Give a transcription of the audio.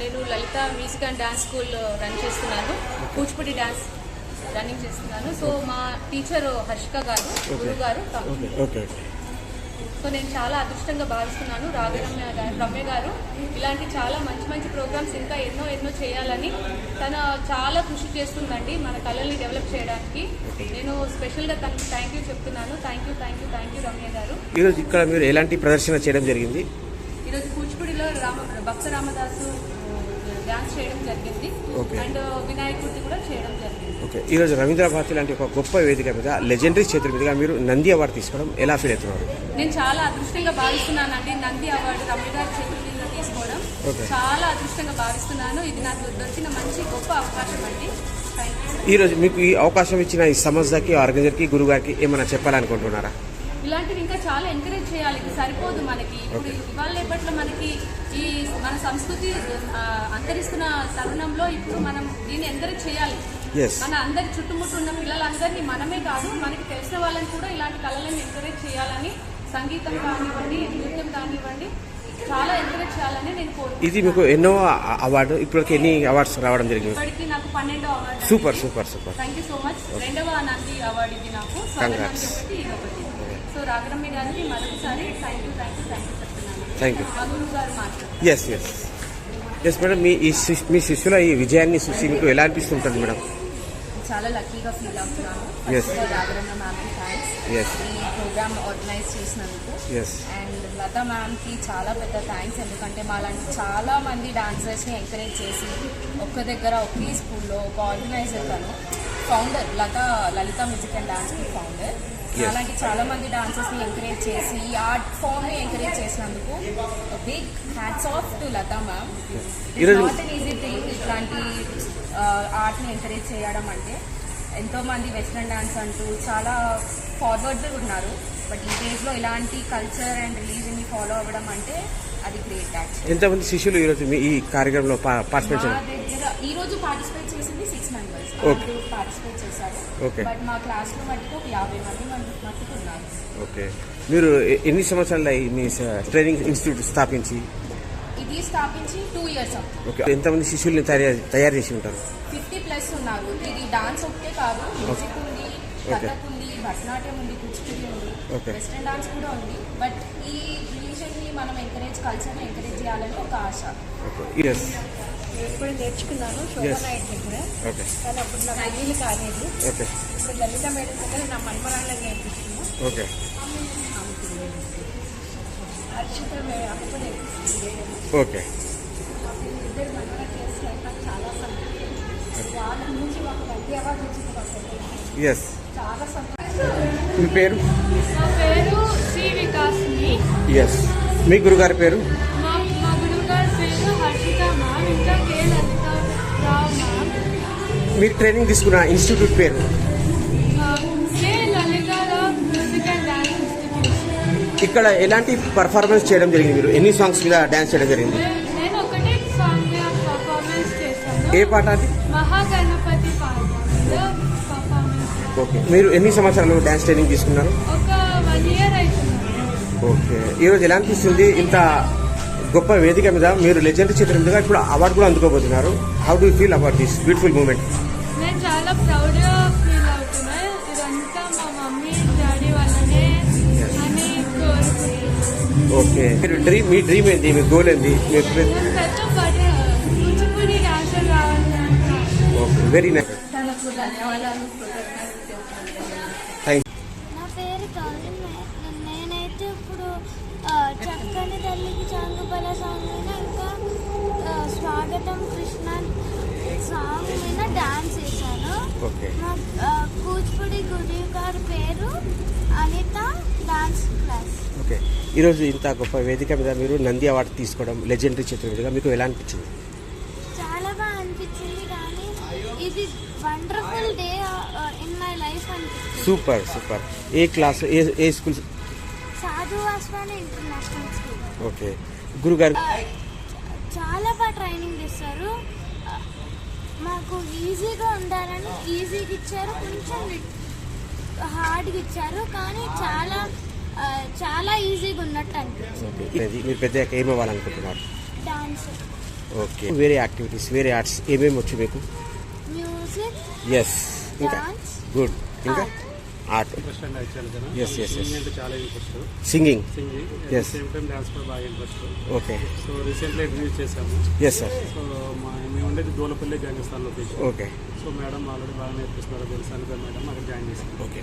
నేను Lalitha music and dance school run చేస్తున్నాను. Kuchipudi dance running చేస్తున్నాను. సో మా టీచర్ హర్షిక గారు గురువు గారు సో నేను చాలా అదృష్టంగా భావిస్తున్నాను. రాఘరమ్య గారు రమ్య గారు. ఇలాంటి చాలా మంచి మంచి ప్రోగ్రామ్స్ ఇంకా ఎన్నో ఎన్నో చేయాలని తన చాలా కృషి చేస్తుందండి మన కళల్ని డెవలప్ చేయడానికి. నేను స్పెషల్గా తనకి థ్యాంక్ యూ చెప్తున్నాను. Thank you thank you thank you Ramya garu. ఈరోజు ఇక్కడ మీరు ఎలాంటి ప్రదర్శన చేయడం జరిగింది? ఈరోజు కూచిపూడిలో రామ భక్త రామదాసు డాన్స్ చేయడం జరిగింది. అండ్ వినాయకుడిది కూడా చేయడం జరిగింది. ఓకే. ఈరోజు రవీంద్ర భారతి లాంటి ఒక గొప్ప వేదిక మీద లెజెండరీ చేతుల మీదుగా మీరు నంది అవార్డు తీసుకోవడం ఎలా ఫీల్ అవుతున్నారు? నేను చాలా అదృష్టంగా భావిస్తున్నానండి. నంది అవార్డు రమ్య గారి చేతుల మీద తీసుకోవడం. చాలా అదృష్టంగా భావిస్తున్నాను. ఇది నాకు దొరికిన మంచి గొప్ప అవకాశం అండి. ఈరోజు మీకు ఈ అవకాశం ఇచ్చిన ఈ సంస్థకి ఆర్గనైజర్కి గురువు గారికి ఏమైనా చెప్పాలనుకుంటున్నారా? ఇలాంటివి ఇంకా చాలా ఎంకరేజ్ చేయాలి. ఇది సరిపోదు మనకి. ఇప్పుడు ఇవాళ రేపట్లో మనకి ఈ మన సంస్కృతి అంతరిస్తున్న తరుణంలో ఇప్పుడు మనం దీన్ని ఎంకరేజ్ చేయాలి. మన అందరి చుట్టుముట్టు ఉన్న పిల్లలందరినీ మనమే కాదు మనకి తెలిసిన వాళ్ళని కూడా ఇలాంటి కళలను ఎంకరేజ్ చేయాలని సంగీతం కానివ్వండి నృత్యం కానివ్వండి చాలా ఎంకరేజ్ చేయాలని నేను కోరుకుంటున్నాను. ఇది మీకు ఎన్నో అవార్డు ఇప్పటికి ఎన్ని అవార్డ్స్ రావడం జరిగింది? ఇప్పటికి నాకు పన్నెండో award super super super. Thank you so much రెండవ నంది అవార్డు ఇది నాకు. సో రాఘరమ్య గారికి మరొకసారి thank you thank you thank you చెప్తున్నాను. థ్యాంక్ యూ గారు మాట్లాడుతున్నారు ఎస్ ఎస్ ఎస్ మేడం మీ ఈ మీ శిష్యుల ఈ విజయాన్ని చూసి మీకు ఎలా అనిపిస్తుంటుంది మేడం చాలా లక్కీగా ఫీల్ అవుతున్నాను. రాఘరమ్మ మ్యామ్కి థ్యాంక్స్. ఈ ప్రోగ్రామ్ ఆర్గనైజ్ చేసినందుకు. అండ్ లతా మ్యామ్కి చాలా పెద్ద థ్యాంక్స్ ఎందుకంటే మాలాంటి చాలా మంది డాన్సర్స్ని ఎంకరేజ్ చేసి ఒక్క దగ్గర ఒకే స్కూల్లో ఒక ఆర్గనైజర్ తను. Founder Latha Lalitha music and డాన్స్కి founder. అలాంటి చాలా మంది డాన్సర్స్ని ఎంకరేజ్ చేసి ఈ ఆర్ట్ ఫామ్ని ఎంకరేజ్ చేసినందుకు big hats off to Latha ma'am not an easy thing ఇట్లాంటి ఆర్ట్ని ఎంకరేజ్ చేయడం అంటే ఎంతో మంది వెస్ట్రన్ డాన్స్ అంటూ చాలా ఫార్వర్డ్ ఉన్నారు. బట్ ఈ డేస్లో ఇలాంటి కల్చర్ అండ్ రిలీజన్ని ఫాలో అవ్వడం అంటే అది గ్రేట్ ఎంతమంది శిష్యులు ఈరోజు ఈ కార్యక్రమంలో పార్టిసిపేట్ ఈ రోజు పార్టిసిపేట్ పార్టిసిపేట్ చేశారు. బట్ మా క్లాస్లో మటుకు ఒక యాభై మంది మంది మటుకు ఉన్నారు. ఓకే మీరు ఎన్ని సంవత్సరాలు అయ్యి మీ ట్రైనింగ్ ఇన్స్టిట్యూట్ స్థాపించి? ఇది స్థాపించి టూ ఇయర్స్ ఓకే ఎంతమంది శిష్యుల్ని తయారు తయారు చేసి ఉంటారు? ఫిఫ్టీ ప్లస్ ఉన్నారు. ఇది డాన్స్ ఒకటే కాదు. మ్యూజిక్ ఉంది కథక్ ఉంది భరతనాట్యం ఉంది కూచిపూడి ఉంది. వెస్ట్రన్ డాన్స్ కూడా ఉంది. బట్ ఈ రిలీజన్ని మనం ఎంకరేజ్ కల్చర్ ఎంకరేజ్ చేయాలని ఒక ఆశ. ఇప్పుడు నేర్చుకున్నాను దగ్గర. కానీ అప్పుడు నాకు కాలేదు. ఇప్పుడు లలిత మేడం దగ్గర నా మన్మరాళ్ళకి నేర్పిస్తున్నాను ఓకే హర్షిత మే- అప్పుడు నేర్పిస్తుంది. ఓకే ఇద్దరు చాలా సంతోషం. వాళ్ళ నుంచి మాకు మంచి అవార్డు వచ్చింది మాకు ఎస్ చాలా సంతోషం. మీ పేరు? నా పేరు వికాస్ని ఎస్ మీ గురుగారి పేరు? మీరు ట్రైనింగ్ తీసుకున్న ఇన్స్టిట్యూట్ పేరు? ఇక్కడ ఎలాంటి పర్ఫార్మెన్స్ చేయడం జరిగింది మీరు? ఎన్ని సాంగ్స్ మీద డ్యాన్స్ చేయడం జరిగింది? ఏ పాట అది? ఓకే. మీరు ఎన్ని సంవత్సరాలు డ్యాన్స్ ట్రైనింగ్ తీసుకున్నారు? ఓకే. ఈరోజు ఎలా అనిపిస్తుంది? ఇంత గొప్ప వేదిక మీద మీరు లెజెండ్ చిత్రం ఇప్పుడు అవార్డు కూడా అందుకోబోతున్నారు. How do feel about this beautiful moment చాలా ప్రౌడ్గా ఫీల్ అవుతున్నా ఇదంతా మా మమ్మీ డాడీ వల్లనే అని కోరుకుంటున్నాను. ఓకే. మీరు డ్రీమ్ మీ డ్రీమ్ ఏంటి? మీ గోల్ ఏంటి? Kuchipudi dancer okay. Very nice తనకు ధన్యవాదాలు థ్యాంక్ నా పేరు నేనైతే ఇప్పుడు చక్కని తల్లికి చాంగుపల సాంగ్ మీద ఇంకా స్వాగతం కృష్ణ సాంగ్ మీద డాన్స్ ఓకే. కూచిపూడి గుడి గారి పేరు అనిత డాన్స్ క్లాస్. ఓకే. ఈరోజు ఇంత గొప్ప వేదిక మీద మీరు నంది అవార్డు తీసుకోవడం లెజెండరీ చిత్రం మీదుగా మీకు ఎలా అనిపించింది? చాలా బాగా అనిపించింది కానీ ఇది wonderful day in my life అనిపిస్తుంది super super. A class A A school? Sadhu Vaswani international school. Okay. గురుగారు? చాలా బాగా ట్రైనింగ్ ఇస్తారు. మాకు ఈజీగా ఉండాలని ఈజీగా ఇచ్చారు కొంచెం హార్డ్గా ఇచ్చారు కానీ చాలా చాలా ఈజీగా ఉన్నట్టు అనిపించింది. మీరు పెద్ద ఏం అవ్వాలనుకుంటున్నారు డాన్స్. ఓకే వేరే యాక్టివిటీస్ వేరే ఆర్ట్స్ ఏమేమి వచ్చు మీకు? మ్యూజిక్ ఎస్ ఇంకా డాన్స్ గుడ్ ఇంకా? Art. Yes, yes, yes. Singing అంటే చాలా interest singing singing Yes. Same time dance కూడా బాగా ఇంట్రెస్ట్ ఓకే సో రీసెంట్లీ రిలీజ్ చేశాము. ఎస్ సార్ సో మా మేము ఉండేది Dolapalli Gangasthan location okay so madam already బాగా నేర్పిస్తున్నారు తెలుసు? అనుకో మేడం అక్కడ జాయిన్ చేశాను ఓకే